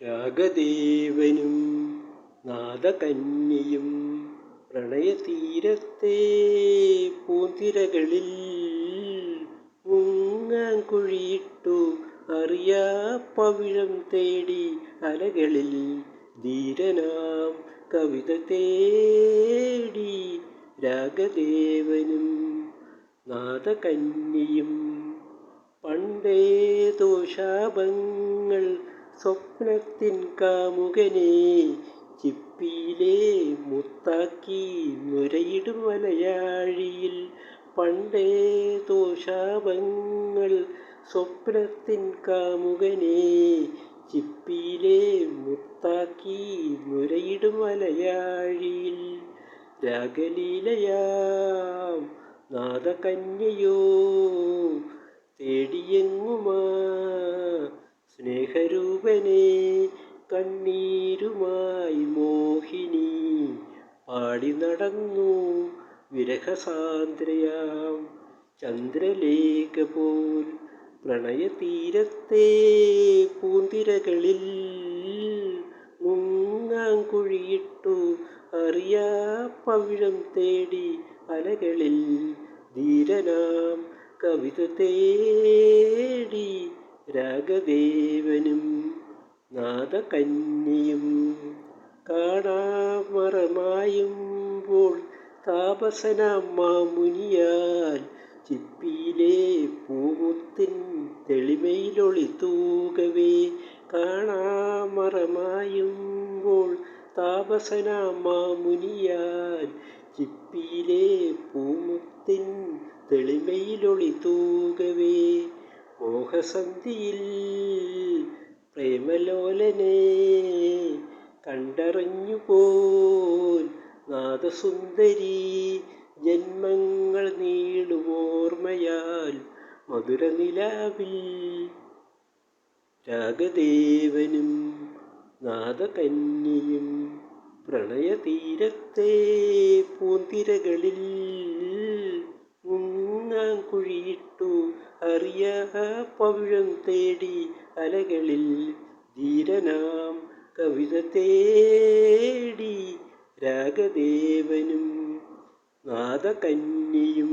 രാഗദേവനും നാദകന്യയും പ്രണയതീരത്തെ പൂന്തിരകളിൽ മുങ്ങാൻ കുഴിയിട്ടു അറിയാ പവിഴം തേടി അലകളിൽ ധീരനാം കവിത തേടി രാഗദേവനും നാദകന്യയും പണ്ടേ ശാപങ്ങൾ സ്വപ്നത്തിൻ കാമുകനെ ചിപ്പിയിലെ മുത്താക്കി നുരയിടും വലയാഴിയിൽ. പണ്ടേ ദോഷാപങ്ങൾ സ്വപ്നത്തിൻ കാമുകനെ ചിപ്പിയിലെ മുത്താക്കി നുരയിടും വലയാഴിയിൽ. രാഗലീലയാം നാദകന്യയോ തേടിയെങ്ങുമാ? സ്നേഹരൂപനെ കണ്ണീരുമായി മോഹിനി. പാടി നടന്നു വിരഹസാന്ദ്രയാം. ചന്ദ്രലേഖ പോൽ പ്രണയതീരത്തെ പൂന്തിരകളിൽ മുങ്ങാങ്കുഴിയിട്ടു അറിയാ പവിഴം തേടി അലകളിൽ ധീരനാം കവിത തേടി രാഗദേവനും. നാദകന്യയും കാണാമറമായുമ്പോൾ താപസനമ്മ മാമുനിയാൽ ചിപ്പിയിലെ പൂമുത്തിൻ തെളിമയിലൊളി തൂകവേ കാണാമറമായുമ്പോൾ താപസനമ്മ മാമുനിയാൽ ചിപ്പിയിലെ പൂമുത്തിൻ തെളിമയിലൊളി തൂകവേ മോഹസന്ധിയിൽ പ്രേമലോലനെ കണ്ടറിഞ്ഞു പോൽ നാദസുന്ദരി ജന്മങ്ങൾ നീളുമോർമ്മയാൽ മധുരനിലാവിൽ രാഗദേവനും നാദകന്യയും പ്രണയതീരത്തെ പൂന്തിരകളിൽ മുങ്ങാൻ കുഴിയിട്ടു അറിയാ പവിഴം തേടി അലകളിൽ ധീരനാം കവിത തേടി രാഗദേവനും നാദകന്യയും